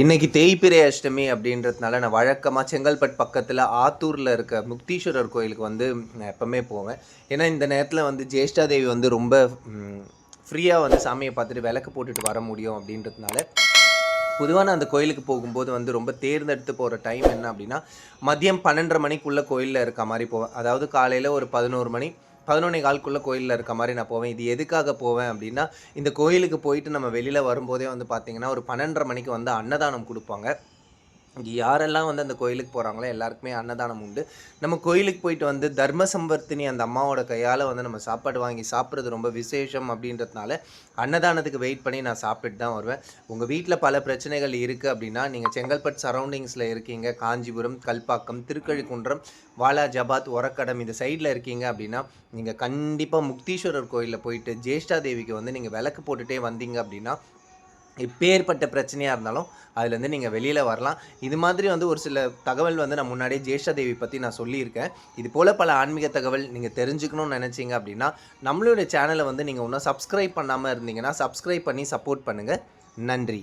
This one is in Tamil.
இன்னைக்கு தேய்பிரை அஷ்டமி அப்படின்றதுனால நான் வழக்கமாக செங்கல்பட் பக்கத்தில் ஆத்தூரில் இருக்க முக்தீஸ்வரர் கோயிலுக்கு வந்து நான் எப்போவுமே போவேன். ஏன்னா இந்த நேரத்தில் வந்து ஜேஷ்டாதேவி வந்து ரொம்ப ஃப்ரீயாக வந்து சாமியை பார்த்துட்டு விளக்கு போட்டுட்டு வர முடியும் அப்படின்றதுனால பொதுவாக நான் அந்த கோயிலுக்கு போகும்போது வந்து ரொம்ப தேர்ந்தெடுத்து போகிற டைம் என்ன அப்படின்னா மதியம் பன்னெண்டரை மணிக்குள்ளே கோயிலில் இருக்க மாதிரி போவேன். அதாவது காலையில் ஒரு பதினோரு மணி பதினொன்னே கால்குள்ளே கோயிலில் இருக்க மாதிரி நான் போவேன். இது எதுக்காக போவேன் அப்படின்னா இந்த கோயிலுக்கு போயிட்டு நம்ம வெளியில் வரும்போதே வந்து பார்த்திங்கன்னா ஒரு பன்னெண்டரை மணிக்கு வந்து அன்னதானம் கொடுப்பாங்க. யாரெல்லாம் வந்து அந்த கோயிலுக்கு போகிறாங்களோ எல்லாருக்குமே அன்னதானம் உண்டு. நம்ம கோயிலுக்கு போயிட்டு வந்து தர்ம சம்பர்த்தினி அந்த அம்மாவோட கையால் வந்து நம்ம சாப்பாடு வாங்கி சாப்பிட்றது ரொம்ப விசேஷம் அப்படின்றதுனால அன்னதானத்துக்கு வெயிட் பண்ணி நான் சாப்பிட்டுட்டு தான் வருவேன். உங்கள் வீட்டில் பல பிரச்சனைகள் இருக்குது அப்படின்னா நீங்கள் செங்கல்பட்டு சரௌண்டிங்ஸில் இருக்கீங்க காஞ்சிபுரம் கல்பாக்கம் திருக்கழிக்குன்றம் வாலா ஜபாத் ஒரக்கடம் இந்த சைடில் இருக்கீங்க அப்படின்னா நீங்கள் கண்டிப்பாக முக்தீஸ்வரர் கோயிலில் போயிட்டு ஜேஷ்டா தேவிக்கு வந்து நீங்கள் விளக்கு போட்டுகிட்டே வந்தீங்க அப்படின்னா எப்பேற்பட்ட பிரச்சனையாக இருந்தாலும் அதுலேருந்து நீங்கள் வெளியில் வரலாம். இது மாதிரி வந்து ஒரு சில தகவல் வந்து நான் முன்னாடியே ஜேஷ்டா தேவி பற்றி நான் சொல்லியிருக்கேன். இது போல் பல ஆன்மீக தகவல் நீங்கள் தெரிஞ்சுக்கணும்னு நினச்சிங்க அப்படின்னா நம்மளுடைய சேனலை வந்து நீங்கள் இன்னும் சப்ஸ்கிரைப் பண்ணாமல் இருந்தீங்கன்னா சப்ஸ்கிரைப் பண்ணி சப்போர்ட் பண்ணுங்கள் நன்றி.